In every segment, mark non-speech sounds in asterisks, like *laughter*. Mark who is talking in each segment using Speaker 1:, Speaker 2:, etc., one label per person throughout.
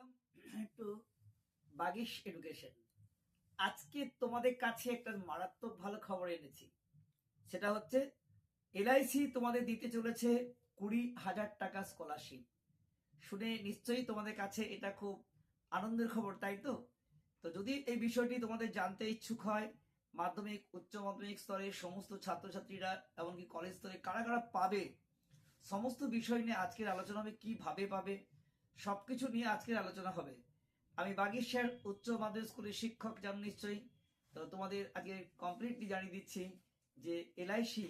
Speaker 1: Welcome to Bagish আজকে তোমাদের কাছে একটা মারাত্মক ভালো খবর এনেছি। সেটা হচ্ছে, এলআইসি তোমাদের দিতে চলেছে কুড়ি হাজার টাকা স্কলারশিপ শুনে নিশ্চয়ই তোমাদের কাছে এটা খুব আনন্দের খবর, তাই তো? তো যদি এই বিষয়টি তোমাদের জানতে ইচ্ছুক হয়, মাধ্যমিক, উচ্চ মাধ্যমিক স্তরের সমস্ত ছাত্রছাত্রীরা এমনকি কলেজ স্তরে কারা কারা পাবে, সমস্ত বিষয় নিয়ে আজকের আলোচনা হবে, কীভাবে পাবে সবকিছু নিয়ে আজকের আলোচনা হবে। আমি বাগেশ্বর উচ্চ মাধ্যমিক স্কুলের শিক্ষক জান নিশ্চয়ই। তো তোমাদের আজকে কমপ্লিটলি জানিয়ে দিচ্ছি যে এলআইসি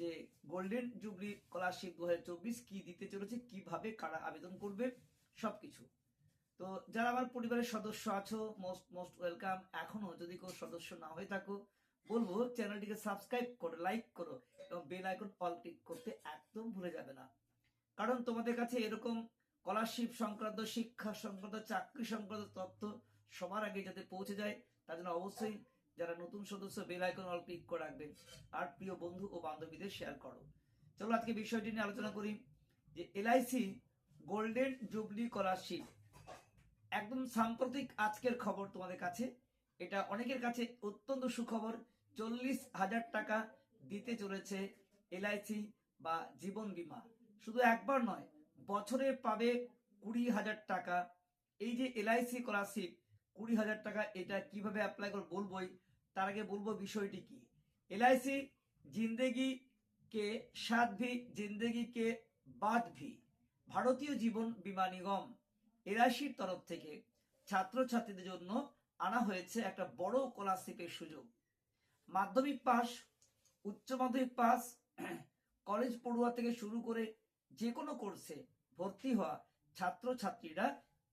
Speaker 1: যে গোল্ডেন জুবলি স্কলারশিপ দু হাজার চব্বিশ কি দিতে চলেছে, কীভাবে কারা আবেদন করবে, সবকিছু। তো যারা আমার পরিবারের সদস্য আছো মোস্ট মোস্ট ওয়েলকাম এখনও যদি কোনো সদস্য না হয়ে থাকো, বলব চ্যানেলটিকে সাবস্ক্রাইব করো লাইক করো এবং বেল আইকন অল ক্লিক করতে একদম ভুলে যাবে না। কারণ তোমাদের কাছে এরকম স্কলারশিপ সংক্রান্ত, শিক্ষা সংক্রান্ত, চাকরি সংক্রান্ত তথ্য সবার আগে যাতে পৌঁছে যায়, তার জন্য অবশ্যই যারা নতুন সদস্য বেল আইকন অল ক্লিক করে রাখবে। আর প্রিয় বন্ধু ও বান্ধবীদের শেয়ার করো। চলো আজকে বিষয়টি নিয়ে আলোচনা করি যে এলআইসি গোল্ডেন জুবলি স্কলারশিপ একদম সাম্প্রতিক আজকের খবর তোমাদের কাছে। এটা অনেকের কাছে অত্যন্ত সুখবর। চল্লিশ হাজার টাকা দিতে চলেছে এলআইসি বা জীবন বীমা। শুধু একবার নয় বছরে পাবে কুড়ি হাজার টাকা। এই যে এলআইসি স্কলারশিপ কুড়ি হাজার টাকা, এটা কীভাবে অ্যাপ্লাই করে বলবোই? তার আগে বলব বিষয়টি কি? এলআইসি জিন্দেগি কে সাত ভি, জিন্দেগি কে বাদ ভি, ভারতীয় জীবন বীমা নিগম এলআইসির তরফ থেকে ছাত্রছাত্রীদের জন্য আনা হয়েছে একটা বড় স্কলারশিপের সুযোগ। মাধ্যমিক পাস, উচ্চ মাধ্যমিক পাস *clears throat* কলেজ পড়ুয়া থেকে শুরু করে যে কোনো কোর্সে ভর্তি হওয়া ছাত্রছাত্রীরা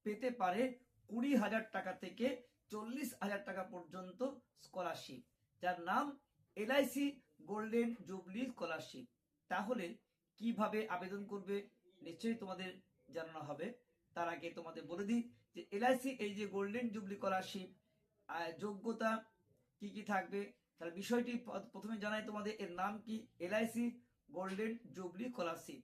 Speaker 1: পেতে পারে কুড়ি হাজার টাকা থেকে চল্লিশ হাজার টাকা পর্যন্ত স্কলারশিপ যার নাম এলআইসি গোল্ডেন জুবলি স্কলারশিপ তাহলে কীভাবে আবেদন করবে? নিশ্চয়ই তোমাদের জানানো হবে। তার আগে তোমাদের বলে দিই যে এলআইসি এই যে গোল্ডেন জুবলি স্কলারশিপ যোগ্যতা কি কি থাকবে? তার বিষয়টি প্রথমে জানাই তোমাদের। এর নাম কি? এলআইসি গোল্ডেন জুবলি স্কলারশিপ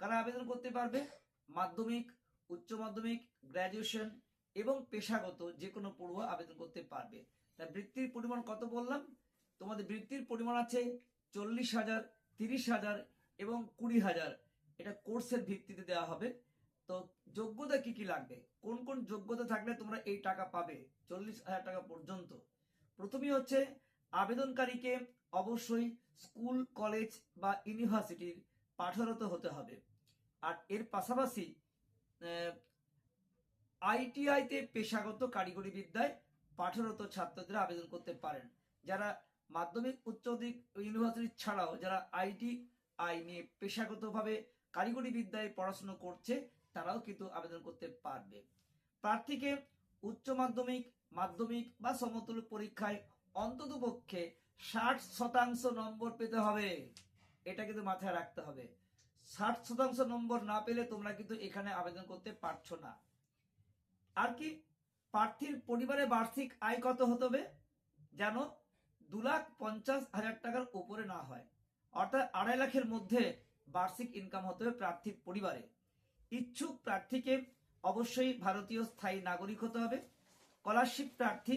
Speaker 1: কারা আবেদন করতে পারবে? মাধ্যমিক, উচ্চ মাধ্যমিক গ্র্যাজুয়েশন এবং পেশাগত যে কোনো পড়ুয়া আবেদন করতে পারবে। তা বৃত্তির পরিমাণ কত বললাম? তোমাদের বৃত্তির পরিমাণ আছে চল্লিশ হাজার, তিরিশ হাজার এবং কুড়ি হাজার। এটা কোর্সের ভিত্তিতে দেওয়া হবে। তো যোগ্যতা কি কি লাগবে? কোন কোন যোগ্যতা থাকলে তোমরা এই টাকা পাবে? চল্লিশ হাজার টাকা পর্যন্ত। প্রথমেই হচ্ছে আবেদনকারীকে অবশ্যই স্কুল, কলেজ বা ইউনিভার্সিটির পাঠরত হতে হবে। আর এর পাশাপাশি আইটিআইতে পেশাগত কারিগরি বিদ্যায় পাঠরত ছাত্রদের আবেদন করতে পারেন। যারা মাধ্যমিক, উচ্চ মাধ্যমিক ইউনিভার্সিটি ছাড়াও যারা আইটি আই নিয়ে পেশাগতভাবে কারিগরি বিদ্যায় পড়াশোনা করছে, তারাও কিন্তু আবেদন করতে পারবে। প্রার্থীকে উচ্চ মাধ্যমিক মাধ্যমিক বা সমতুল্য পরীক্ষায় অন্তত পক্ষে ষাট শতাংশ নম্বর পেতে হবে। এটা কিন্তু মাথায় রাখতে হবে। ষাট শতাংশ নম্বর না পেলে তোমরা কিন্তু এখানে আবেদন করতে পারছ না। আর কি, প্রার্থীর পরিবারে বার্ষিক আয় কত হতে হবে? যেন দু লাখ পঞ্চাশ হাজার টাকার উপরে না হয়। অর্থাৎ আড়াই লাখের মধ্যে বার্ষিক ইনকাম হতে হবে প্রার্থীর পরিবারে। ইচ্ছুক প্রার্থীকে অবশ্যই ভারতীয় স্থায়ী নাগরিক হতে হবে। স্কলারশিপ প্রার্থী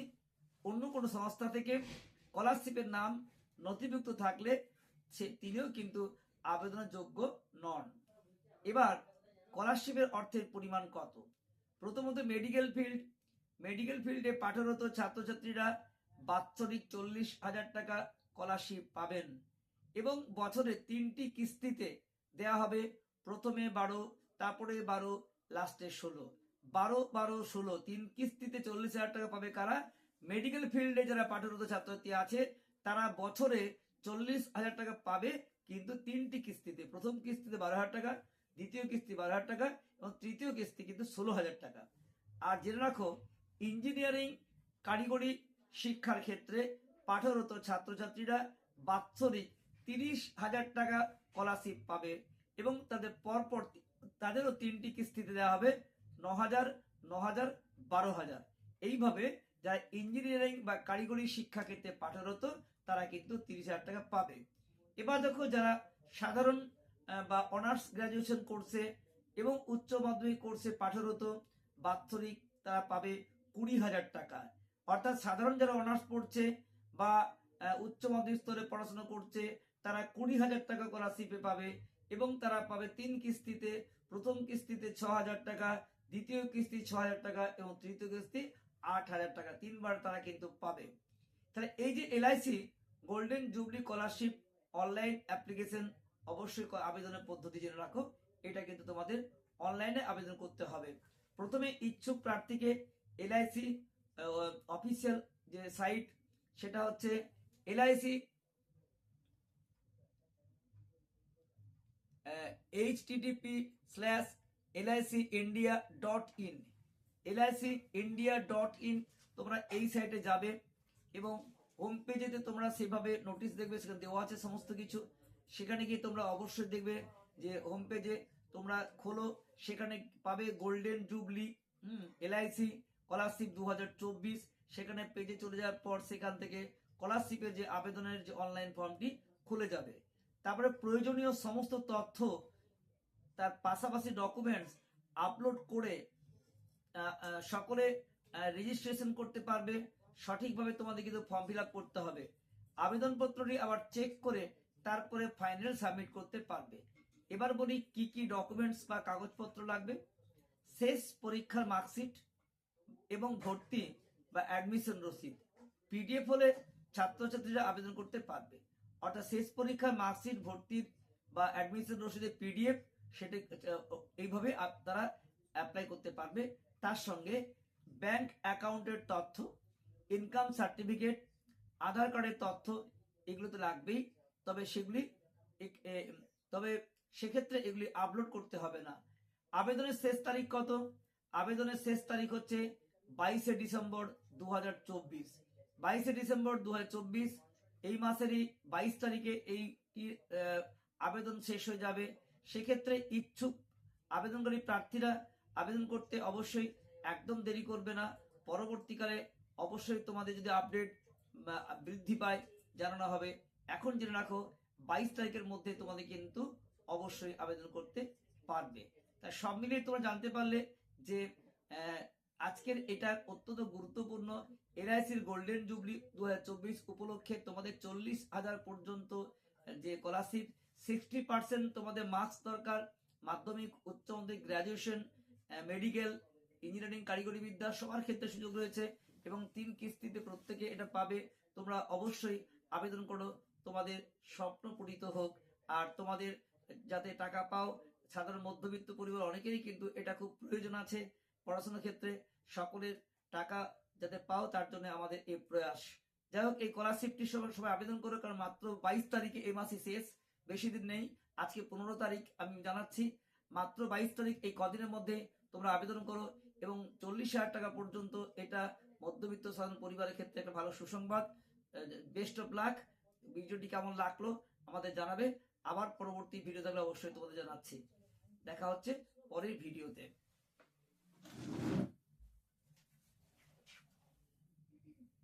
Speaker 1: অন্য কোনো সংস্থা থেকে স্কলারশিপের নাম নথিভুক্ত থাকলে সে তিনিও কিন্তু আবেদনের যোগ্য নন। এবার, স্কলারশিপের অর্থের পরিমাণ কত? প্রথমত মেডিকেল ফিল্ড। মেডিকেল ফিল্ডে পাঠরত ছাত্রছাত্রীরা বাৎসরিক চল্লিশ হাজার টাকা স্কলারশিপ পাবেন এবং বছরে তিনটি কিস্তিতে দেয়া হবে প্রথমে বারো, তারপরে বারো, লাস্টে ষোলো। বারো বারো, ষোলো, তিন কিস্তিতে চল্লিশ হাজার টাকা পাবে কারা? মেডিকেল ফিল্ডে যারা পাঠরত ছাত্রছাত্রী আছে, তারা বছরে চল্লিশ হাজার টাকা পাবে কিন্তু তিনটি কিস্তিতে, প্রথম কিস্তিতে বারো হাজার টাকা, দ্বিতীয় কিস্তি বারো হাজার টাকা এবং তৃতীয় কিস্তি কিন্তু ষোলো হাজার টাকা। আর জেনে রাখো ইঞ্জিনিয়ারিং কারিগরি শিক্ষার ক্ষেত্রে পাঠরত ছাত্রছাত্রীরা বাৎসরিক তিরিশ হাজার টাকা স্কলারশিপ পাবে এবং তাদের পরপর তাদেরও তিনটি কিস্তিতে দেওয়া হবে ন হাজার ন হাজার, বারো হাজার। এইভাবে যারা ইঞ্জিনিয়ারিং বা কারিগরি শিক্ষা ক্ষেত্রে পাঠরত, তারা কিন্তু তিরিশ হাজার টাকা পাবে। এবার দেখো যারা সাধারণ বা অনার্স গ্রাজুয়েশন কোর্সে এবং উচ্চ মাধ্যমিক কোর্সে পাঠরত, বাৎসরিক তারা পাবে কুড়ি হাজার টাকা। অর্থাৎ সাধারণ যারা অনার্স পড়ছে বা উচ্চ মাধ্যমিক স্তরে পড়াশোনা করছে, তারা কুড়ি হাজার টাকা স্কলারশিপে পাবে এবং তারা পাবে তিন কিস্তিতে, প্রথম কিস্তিতে ছ হাজার টাকা, দ্বিতীয় কিস্তি ছ হাজার টাকা এবং তৃতীয় কিস্তি আট হাজার টাকা। তিনবার তারা কিন্তু পাবে। তাহলে এই যে LIC, golden jubilee scholarship online application অবশ্যই আবেদনের পদ্ধতি জেনে রাখো। এটা কিন্তু তোমাদের অনলাইনে আবেদন করতে হবে। প্রথমে ইচ্ছুক প্রার্থীকে এলআইসি অফিসিয়াল যে সাইট, সেটা হচ্ছে LIC H TTP slash LIC India dot in LIC India dot in তোমরা এই সাইটে যাবে এবং হোম পেজেতে তোমরা সেভাবে নোটিশ দেখবে, সেখানে দেওয়া আছে সমস্ত কিছু। সেখানে গিয়ে তোমরা অবশ্যই দেখবে যে হোম পেজে তোমরা খোলো, সেখানে পাবে গোল্ডেন জুবলি হুম এলআইসি স্কলারশিপ দু হাজার চব্বিশ। সেখানে পেজে চলে যাওয়ার পর সেখান থেকে স্কলারশিপের যে আবেদনের যে অনলাইন ফর্মটি খুলে যাবে। তারপরে প্রয়োজনীয় সমস্ত তথ্য, তার পাশাপাশি ডকুমেন্টস আপলোড করে সকলে রেজিস্ট্রেশন করতে পারবে। সঠিকভাবে তোমাদের কিন্তু ফর্ম ফিল করতে হবে। আবেদনপত্রটি আবার চেক করে তারপরে ফাইনাল সাবমিট করতে পারবে। এবার বলি কি কি ডকুমেন্টস বা কাগজপত্র লাগবে। শেষ পরীক্ষার মার্কশিট এবং ভর্তি বা অ্যাডমিশন রসিদ পিডিএফ হলে ছাত্রছাত্রীরা আবেদন করতে পারবে। অর্থাৎ শেষ পরীক্ষার মার্কশিট ভর্তির বা অ্যাডমিশন রসিদের পিডিএফ সেটা, এইভাবে তারা অ্যাপ্লাই করতে পারবে। তার সঙ্গে ব্যাংক অ্যাকাউন্টের তথ্য ইনকাম সার্টিফিকেট আধার কার্ডের তথ্য এগুলো তো লাগবেই। তবে সেগুলি তবে সেক্ষেত্রে এগুলি আপলোড করতে হবে না। আবেদনের শেষ তারিখ কত? আবেদনের শেষ তারিখ হচ্ছে বাইশে ডিসেম্বর দু হাজার চব্বিশ। বাইশে ডিসেম্বর দু হাজার চব্বিশ, এই মাসেরই বাইশ তারিখে এই আবেদন শেষ হয়ে যাবে। সেক্ষেত্রে ইচ্ছুক আবেদনকারী প্রার্থীরা আবেদন করতে অবশ্যই একদম দেরি করবে না। পরবর্তীকালে অবশ্যই তোমাদের যদি আপডেট বৃদ্ধি পায়, জানানো হবে। এখন জেনে রাখো, বাইশ তারিখের মধ্যে তোমাদের কিন্তু অবশ্যই আবেদন করতে পারবে। তাই সব মিলিয়ে তোমরা জানতে পারলে যে আজকের এটা অত্যন্ত গুরুত্বপূর্ণ এলআইসির গোল্ডেন জুবলি দু হাজার চব্বিশ উপলক্ষে তোমাদের চল্লিশ হাজার পর্যন্ত, যে স্কলারশিপ সিক্সটি পার্সেন্ট তোমাদের মার্কস দরকার। মাধ্যমিক, উচ্চ মাধ্যমিক গ্রাজুয়েশন মেডিকেল ইঞ্জিনিয়ারিং কারিগরি বিদ্যা সবার ক্ষেত্রে সুযোগ রয়েছে। এবং তিন কিস্তিতে প্রত্যেকে এটা পাবে। তোমরা অবশ্যই আবেদন করো। তোমাদের স্বপ্ন পূরিত হোক। আর তোমাদের যাতে টাকা পাও, সাধারণ মধ্যবিত্ত পরিবার অনেকেরই কিন্তু এটা খুব প্রয়োজন আছে। পড়াশোনার ক্ষেত্রে সকলের টাকা যাতে পাও, তার জন্য আমাদের এই প্রয়াস। যাই হোক, এই স্কলারশিপটি সবাই সবাই আবেদন করো, কারণ মাত্র বাইশ তারিখে এই মাসে শেষ। বেশি দিন নেই। আজকে পনেরো তারিখ আমি জানাচ্ছি। মাত্র বাইশ তারিখ এই কদিনের মধ্যে তোমরা আবেদন করো এবং চল্লিশ হাজার টাকা পর্যন্ত এটা মধ্যবিত্ত সাধারণ পরিবারের ক্ষেত্রে একটা ভালো সুসংবাদ। বেস্ট অফ লাক ভিডিওটি কেমন লাগল আমাদের জানাবে। আবার পরবর্তী ভিডিও থাকলে অবশ্যই তোমাদের জানাচ্ছি। দেখা হচ্ছে পরের ভিডিওতে।